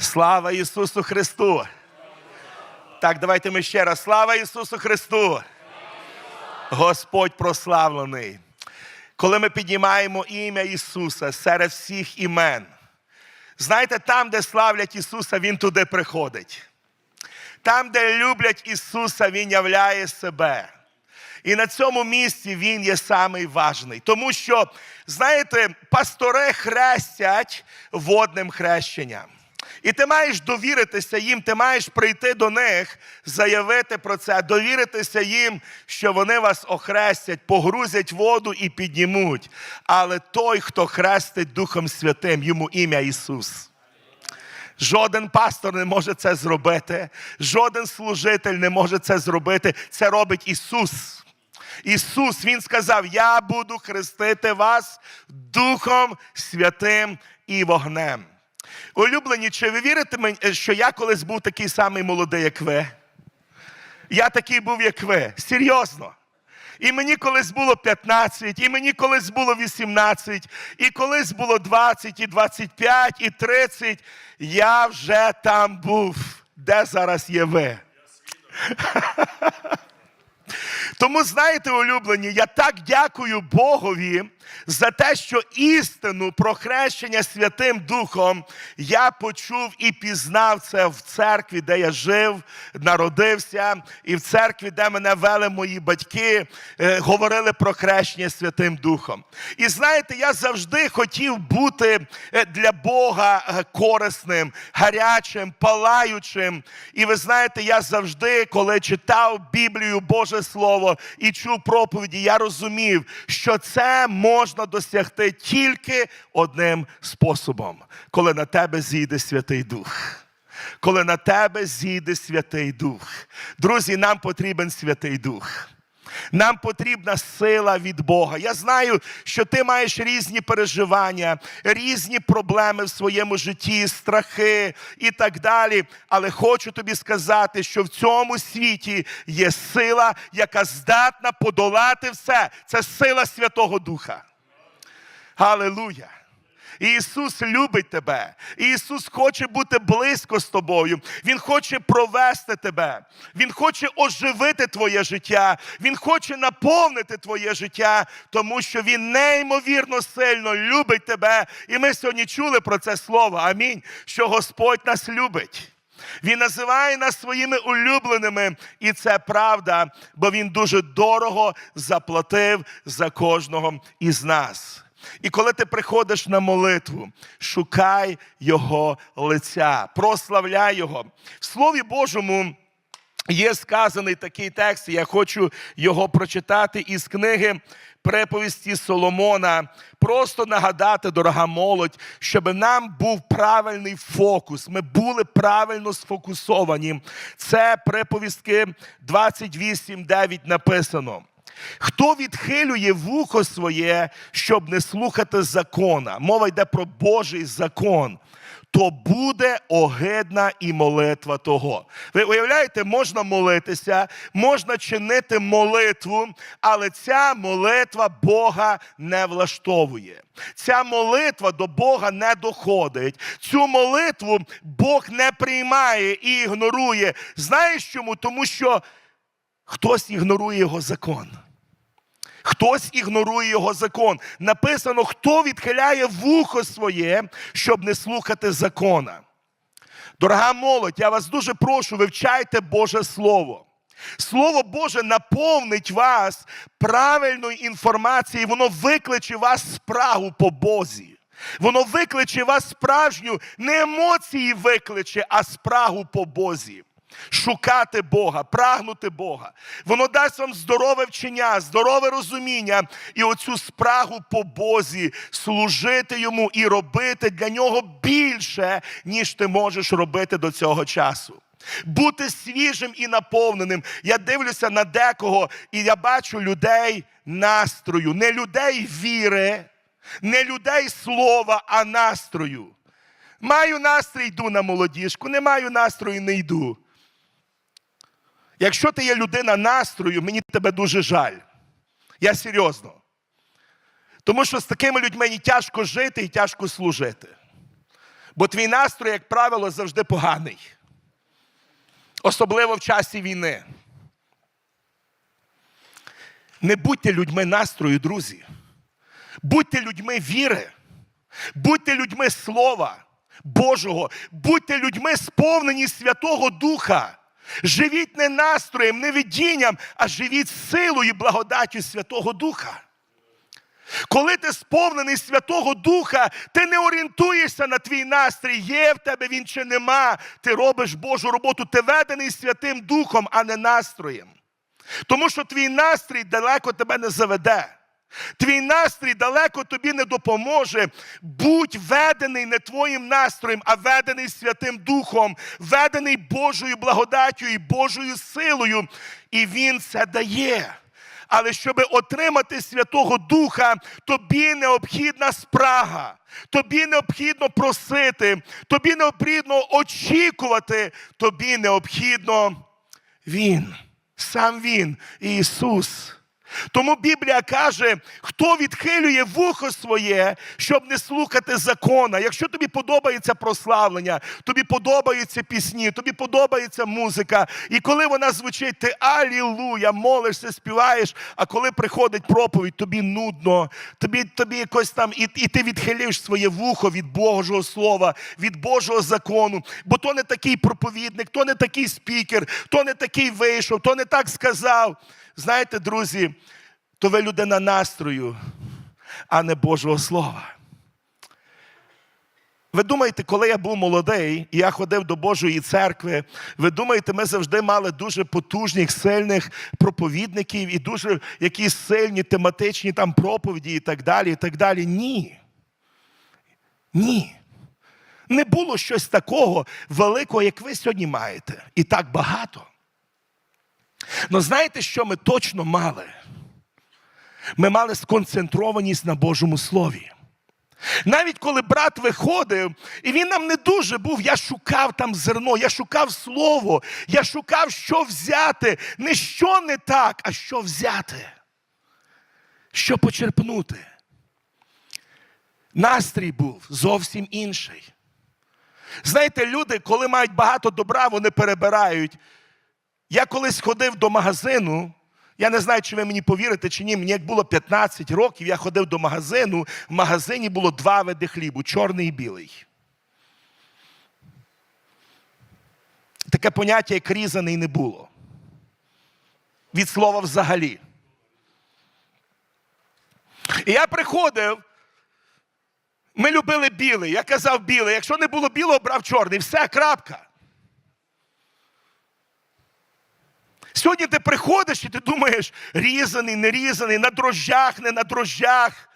Слава Ісусу Христу! Так, давайте ми ще раз. Слава Ісусу Христу! Господь прославлений. Коли ми піднімаємо ім'я Ісуса серед всіх імен, знаєте, там, де славлять Ісуса, Він туди приходить. Там, де люблять Ісуса, Він являє себе. І на цьому місці Він є самий важний. Тому що, знаєте, пастори хрестять водним хрещенням. І ти маєш довіритися їм, ти маєш прийти до них, заявити про це, довіритися їм, що вони вас охрестять, погрузять воду і піднімуть. Але той, хто хрестить Духом Святим, йому ім'я Ісус. Жоден пастор не може це зробити, жоден служитель не може це зробити. Це робить Ісус. Ісус, Він сказав: Я буду хрестити вас Духом Святим і вогнем. Улюблені, чи ви вірите мені, що я колись був такий самий молодий, як ви? Я такий був, як ви. Серйозно. І мені колись було 15, і мені колись було 18, і колись було 20, і 25, і 30. Я вже там був. Де зараз є ви? Тому, знаєте, улюблені, я так дякую Богові за те, що істину про хрещення Святим Духом я почув і пізнав це в церкві, де я жив, народився, і в церкві, де мене вели мої батьки, е, говорили про хрещення Святим Духом. І знаєте, я завжди хотів бути е, для Бога е, корисним, гарячим, палаючим. І ви знаєте, я завжди, коли читав Біблію, Боже Слово і чув проповіді, я розумів, що це можна досягти тільки одним способом, коли на тебе зійде Святий Дух. Коли на тебе зійде Святий Дух. Друзі, нам потрібен Святий Дух. Нам потрібна сила від Бога. Я знаю, що ти маєш різні переживання, різні проблеми в своєму житті, страхи і так далі. Але хочу тобі сказати, що в цьому світі є сила, яка здатна подолати все. Це сила Святого Духа. Галилуя! Ісус любить тебе. Ісус хоче бути близько з тобою. Він хоче провести тебе. Він хоче оживити твоє життя. Він хоче наповнити твоє життя, тому що Він неймовірно сильно любить тебе. І ми сьогодні чули про це слово. Амінь. Що Господь нас любить. Він називає нас своїми улюбленими, і це правда, бо Він дуже дорого заплатив за кожного із нас. І коли ти приходиш на молитву, шукай Його лиця, прославляй Його. В Слові Божому є сказаний такий текст, я хочу його прочитати із книги приповісті Соломона. Просто нагадати, дорога молодь, щоб нам був правильний фокус. Ми були правильно сфокусовані. Це приповістки 28.9 написано. Хто відхилює вухо своє, щоб не слухати закона? Мова йде про Божий закон. То буде огидна і молитва того. Ви уявляєте, можна молитися, можна чинити молитву, але ця молитва Бога не влаштовує. Ця молитва до Бога не доходить. Цю молитву Бог не приймає і ігнорує. Знаєш чому? Тому що хтось ігнорує його закон. Хтось ігнорує його закон. Написано, хто відхиляє вухо своє, щоб не слухати закона. Дорога молодь, я вас дуже прошу, вивчайте Боже Слово. Слово Боже наповнить вас правильною інформацією, воно викличе вас спрагу по Бозі. Воно викличе вас справжню, не емоції викличе, а спрагу по Бозі. Шукати Бога, прагнути Бога. Воно дасть вам здорове вчення, здорове розуміння і оцю спрагу по Бозі служити йому і робити для нього більше, ніж ти можеш робити до цього часу. Бути свіжим і наповненим. Я дивлюся на декого, і я бачу людей настрою, не людей віри, не людей слова, а настрою. Маю настрій, йду на молодіжку, не маю настрою, не йду. Якщо ти є людина настрою, мені тебе дуже жаль. Я серйозно. Тому що з такими людьми і тяжко жити і тяжко служити. Бо твій настрой, як правило, завжди поганий. Особливо в часі війни. Не будьте людьми настрою, друзі. Будьте людьми віри. Будьте людьми Слова Божого, будьте людьми, сповнені Святого Духа. Живіть не настроєм, не видінням, а живіть силою і благодаттю Святого Духа. Коли ти сповнений Святого Духа, ти не орієнтуєшся на твій настрій, є в тебе він чи нема. Ти робиш Божу роботу, ти ведений Святим Духом, а не настроєм. Тому що твій настрій далеко тебе не заведе. Твій настрій далеко тобі не допоможе. Будь ведений не твоїм настроєм, а ведений Святим Духом, ведений Божою благодаттю і Божою силою. І Він це дає. Але щоб отримати Святого Духа, тобі необхідна спрага, тобі необхідно просити, тобі необхідно очікувати, тобі необхідно Він, сам Він, Ісус. Тому Біблія каже, хто відхилює вухо своє, щоб не слухати закона. Якщо тобі подобається прославлення, тобі подобаються пісні, тобі подобається музика. І коли вона звучить, ти алілуя, молишся, співаєш. А коли приходить проповідь, тобі нудно, тобі тобі якось там, і, і ти відхилиш своє вухо від Божого Слова, від Божого закону. Бо то не такий проповідник, то не такий спікер, то не такий вийшов, то не так сказав. Знаєте, друзі, то ви людина настрою, а не Божого Слова. Ви думаєте, коли я був молодий, і я ходив до Божої церкви, ви думаєте, ми завжди мали дуже потужних, сильних проповідників і дуже якісь сильні тематичні там проповіді і так далі. і так далі. Ні. Ні. Не було щось такого великого, як ви сьогодні маєте. І так багато. Ну знаєте, що ми точно мали? Ми мали сконцентрованість на Божому Слові. Навіть коли брат виходив, і він нам не дуже був, я шукав там зерно, я шукав слово, я шукав, що взяти. Не що не так, а що взяти. Що почерпнути. Настрій був зовсім інший. Знаєте, люди, коли мають багато добра, вони перебирають. Я колись ходив до магазину. Я не знаю, чи ви мені повірите, чи ні. Мені як було 15 років, я ходив до магазину. В магазині було два види хлібу чорний і білий. Таке поняття, як різаний, не було. Від слова взагалі. І я приходив. Ми любили білий. Я казав білий. Якщо не було білого, брав чорний. Все, крапка. Сьогодні ти приходиш і ти думаєш, різаний, не різаний, на дрожжах, не на дрожжах,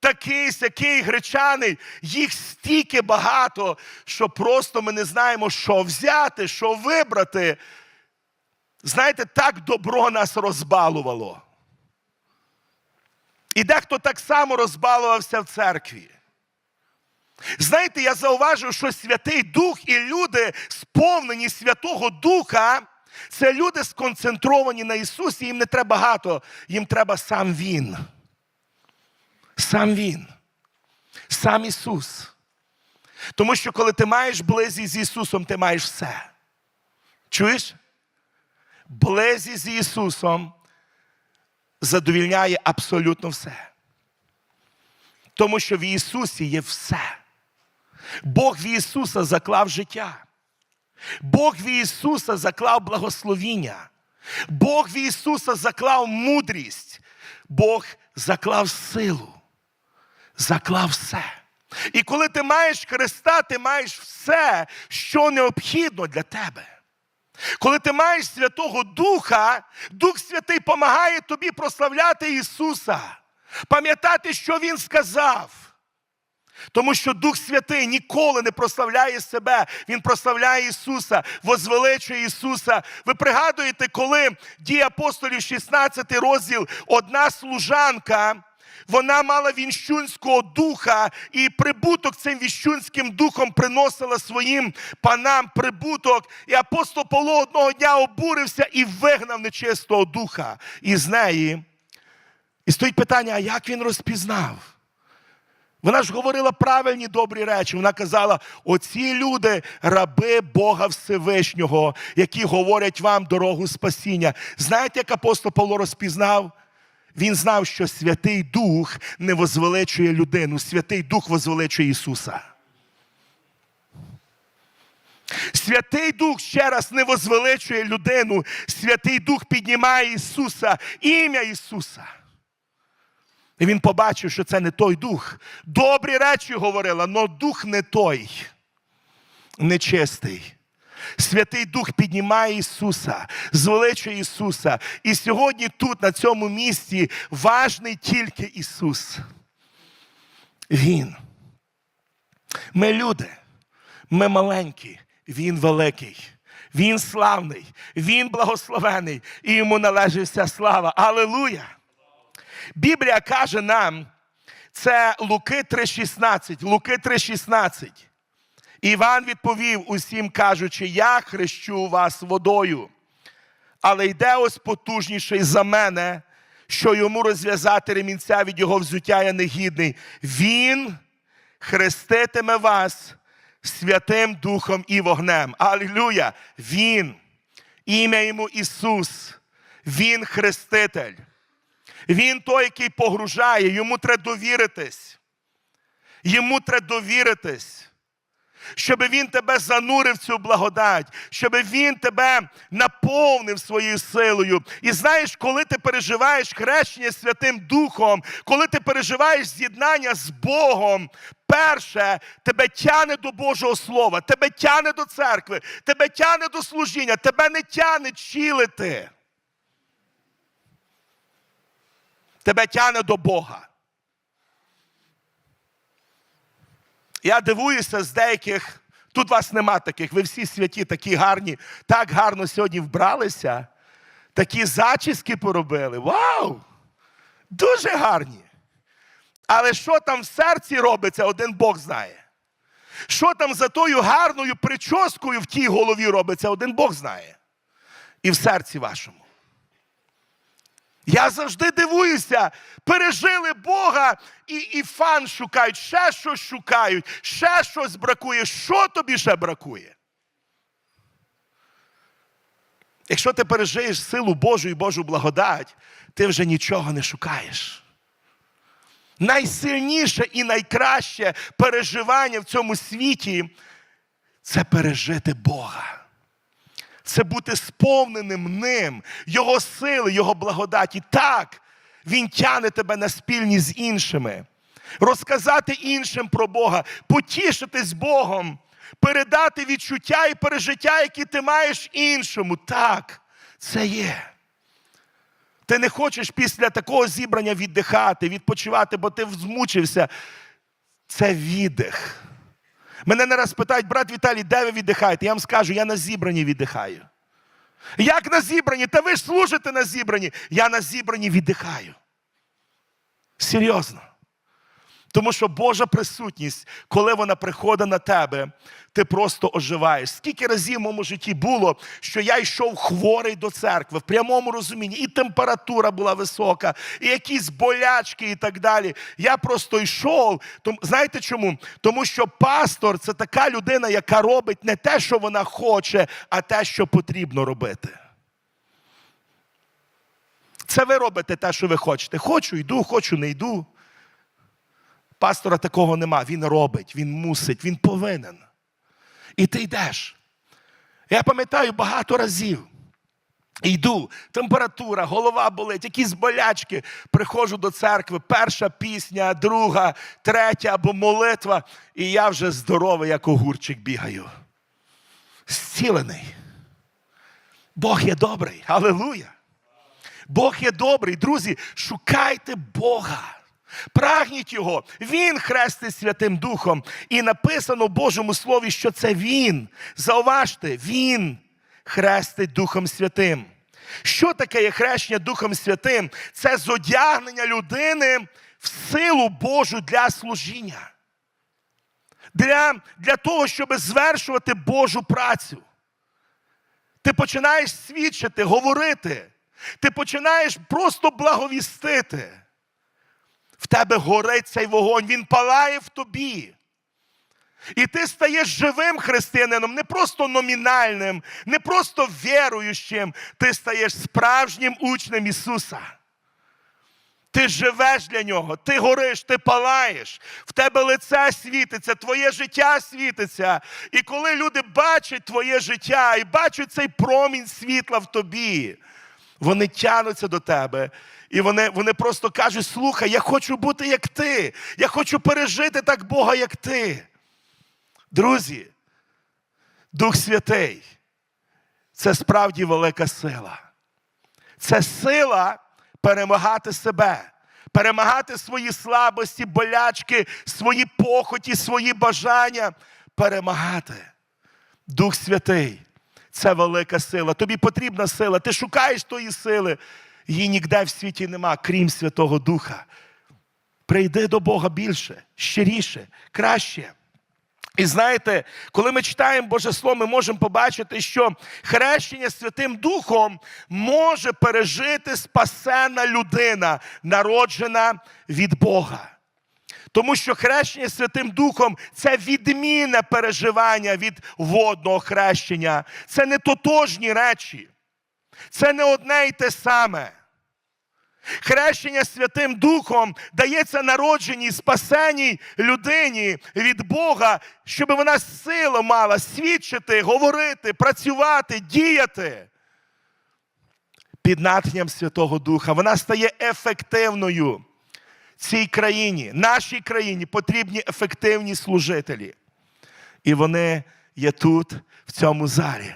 такий, сякий, гречаний. Їх стільки багато, що просто ми не знаємо, що взяти, що вибрати. Знаєте, так добро нас розбалувало. І дехто так само розбалувався в церкві. Знаєте, я зауважив, що Святий Дух і люди, сповнені Святого Духа, це люди сконцентровані на Ісусі, їм не треба багато, їм треба сам Він. Сам Він. Сам Ісус. Тому що коли ти маєш близість з Ісусом, ти маєш все. Чуєш? Близість з Ісусом задовільняє абсолютно все. Тому що в Ісусі є все. Бог в Ісуса заклав життя. Бог в Ісуса заклав благословіння. Бог в Ісуса заклав мудрість. Бог заклав силу. Заклав все. І коли ти маєш Христа, ти маєш все, що необхідно для тебе. Коли ти маєш Святого Духа, Дух Святий допомагає тобі прославляти Ісуса, пам'ятати, що Він сказав. Тому що Дух Святий ніколи не прославляє себе, Він прославляє Ісуса, возвеличує Ісуса. Ви пригадуєте, коли дії апостолів, 16 розділ, одна служанка, вона мала вінщунського духа, і прибуток цим віщунським духом приносила своїм панам прибуток. І апостол Павло одного дня обурився і вигнав нечистого духа із неї. І стоїть питання: а як він розпізнав? Вона ж говорила правильні добрі речі. Вона казала: оці люди раби Бога Всевишнього, які говорять вам дорогу спасіння. Знаєте, як апостол Павло розпізнав? Він знав, що Святий Дух не возвеличує людину, Святий Дух возвеличує Ісуса. Святий Дух ще раз не возвеличує людину. Святий Дух піднімає Ісуса, ім'я Ісуса. І він побачив, що це не той дух. Добрі речі говорила, але дух не той, нечистий. Святий Дух піднімає Ісуса, звеличує Ісуса. І сьогодні тут, на цьому місці, важний тільки Ісус. Він. Ми люди, ми маленькі, Він великий, Він славний, Він благословений, і йому належить вся слава. Аллилуйя! Біблія каже нам, це Луки 3,16. Луки 3,16. Іван відповів усім, кажучи, я хрещу вас водою. Але йде ось потужніший за мене, що йому розв'язати ремінця від його взуття я негідний. Він хреститиме вас Святим Духом і вогнем. Алілюя! Він, ім'я йому Ісус, Він хреститель. Він той, який погружає, йому треба довіритись. Йому треба довіритись. Щоб він тебе занурив цю благодать, щоб він тебе наповнив своєю силою. І знаєш, коли ти переживаєш хрещення Святим Духом, коли ти переживаєш з'єднання з Богом, перше тебе тяне до Божого Слова, тебе тяне до церкви, тебе тяне до служіння, тебе не тяне чилити. Тебе тяне до Бога. Я дивуюся з деяких, тут вас нема таких, ви всі святі, такі гарні, так гарно сьогодні вбралися, такі зачіски поробили. Вау! Дуже гарні. Але що там в серці робиться, один Бог знає. Що там за тою гарною прическою в тій голові робиться, один Бог знає. І в серці вашому. Я завжди дивуюся, пережили Бога і і фан шукають, ще щось шукають, ще щось бракує. Що тобі ще бракує? Якщо ти пережиєш силу Божу і Божу благодать, ти вже нічого не шукаєш. Найсильніше і найкраще переживання в цьому світі це пережити Бога це бути сповненим ним, Його сили, Його благодаті. Так, Він тяне тебе на спільні з іншими, розказати іншим про Бога, потішитись Богом, передати відчуття і пережиття, які ти маєш іншому. Так, це є. Ти не хочеш після такого зібрання віддихати, відпочивати, бо ти змучився. Це віддих. Мене не раз питають, брат Віталій, де ви віддихаєте? Я вам скажу, я на зібранні віддихаю. Як на зібранні? Та ви ж служите на зібранні. Я на зібранні віддихаю. Серйозно. Тому що Божа присутність, коли вона приходить на тебе, ти просто оживаєш. Скільки разів в моєму житті було, що я йшов хворий до церкви в прямому розумінні, і температура була висока, і якісь болячки, і так далі. Я просто йшов. Знаєте чому? Тому що пастор це така людина, яка робить не те, що вона хоче, а те, що потрібно робити. Це ви робите те, що ви хочете. Хочу, йду, хочу, не йду. Пастора такого нема. Він робить, він мусить, він повинен. І ти йдеш. Я пам'ятаю багато разів. Йду, температура, голова болить, якісь болячки. Приходжу до церкви, перша пісня, друга, третя або молитва. І я вже здоровий, як огурчик бігаю. Зцілений. Бог є добрий. Аллилуйя. Бог є добрий. Друзі, шукайте Бога. Прагніть Його, Він хрестить Святим Духом. І написано в Божому Слові, що це Він. Зауважте, Він хрестить Духом Святим. Що таке є хрещення Духом Святим? Це зодягнення людини в силу Божу для служіння. Для, Для того, щоб звершувати Божу працю. Ти починаєш свідчити, говорити. Ти починаєш просто благовістити. В тебе горить цей вогонь, він палає в тобі. І ти стаєш живим християнином, не просто номінальним, не просто віруючим, ти стаєш справжнім учнем Ісуса. Ти живеш для нього, ти гориш, ти палаєш, в тебе лице світиться, твоє життя світиться. І коли люди бачать твоє життя і бачать цей промінь світла в тобі, вони тянуться до тебе. І вони, вони просто кажуть: слухай, я хочу бути як ти, я хочу пережити так Бога, як ти. Друзі, Дух Святий це справді велика сила. Це сила перемагати себе, перемагати свої слабості, болячки, свої похоті, свої бажання, перемагати. Дух Святий це велика сила. Тобі потрібна сила. Ти шукаєш тої сили. Її ніде в світі нема, крім Святого Духа. Прийди до Бога більше, щиріше, краще. І знаєте, коли ми читаємо Боже Слово, ми можемо побачити, що хрещення Святим Духом може пережити спасена людина, народжена від Бога. Тому що хрещення Святим Духом це відмінне переживання від водного хрещення. Це не тотожні речі. Це не одне й те саме. Хрещення Святим Духом дається народженій, спасеній людині від Бога, щоб вона силу мала свідчити, говорити, працювати, діяти під натхненням Святого Духа. Вона стає ефективною. Цій країні, нашій країні потрібні ефективні служителі. І вони є тут, в цьому залі.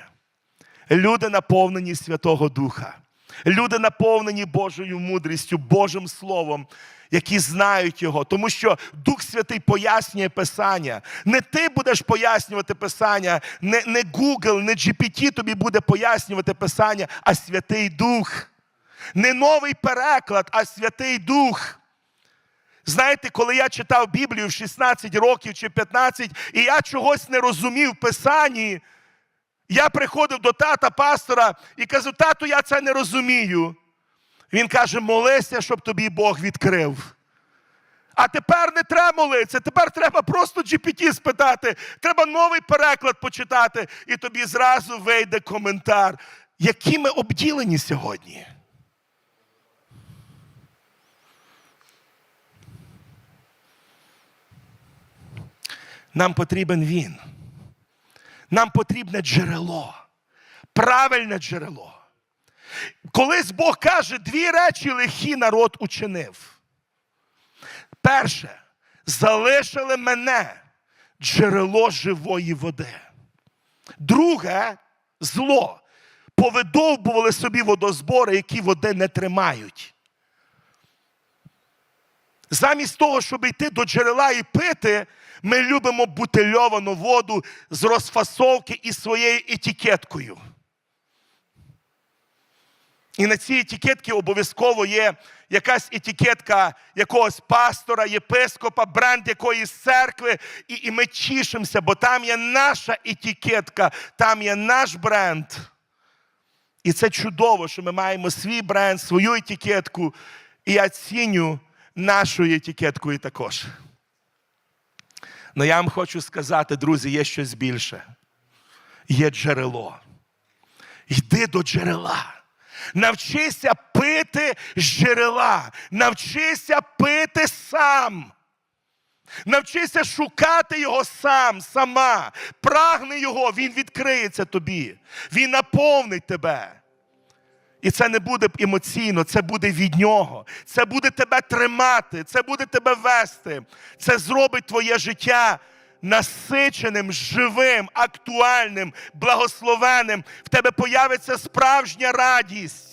Люди наповнені Святого Духа. Люди наповнені Божою мудрістю, Божим Словом, які знають Його. Тому що Дух Святий пояснює Писання. Не ти будеш пояснювати Писання, не, не Google, не GPT тобі буде пояснювати Писання, а Святий Дух. Не новий переклад, а Святий Дух. Знаєте, коли я читав Біблію в 16 років чи 15, і я чогось не розумів в Писанні, я приходив до тата пастора і кажу, тату, я це не розумію. Він каже, молися, щоб тобі Бог відкрив. А тепер не треба молитися, тепер треба просто GPT спитати, треба новий переклад почитати, і тобі зразу вийде коментар. Які ми обділені сьогодні? Нам потрібен він. Нам потрібне джерело, правильне джерело. Колись Бог каже, дві речі лихі народ учинив. Перше, залишили мене джерело живої води. Друге зло. Повидовбували собі водозбори, які води не тримають. Замість того, щоб йти до джерела і пити, ми любимо бутильовану воду з розфасовки і своєю етикеткою. І на цій етикетці обов'язково є якась етикетка якогось пастора, єпископа, бренд якоїсь церкви. І, і ми тішимося, бо там є наша етикетка, там є наш бренд. І це чудово, що ми маємо свій бренд, свою етикетку. І я ціню нашою етикеткою також. Але я вам хочу сказати, друзі, є щось більше. Є джерело. Йди до джерела. Навчися пити з джерела. Навчися пити сам. Навчися шукати його сам, сама. Прагни його, він відкриється тобі. Він наповнить тебе. І це не буде емоційно, це буде від нього. Це буде тебе тримати, це буде тебе вести. Це зробить твоє життя насиченим, живим, актуальним, благословеним. В тебе появиться справжня радість.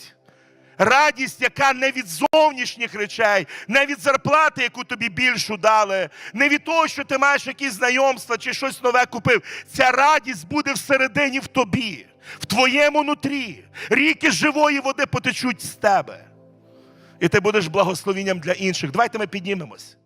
Радість, яка не від зовнішніх речей, не від зарплати, яку тобі більшу дали, не від того, що ти маєш якісь знайомства чи щось нове купив. Ця радість буде всередині в тобі, в твоєму нутрі. Ріки живої води потечуть з тебе. І ти будеш благословенням для інших. Давайте ми піднімемось.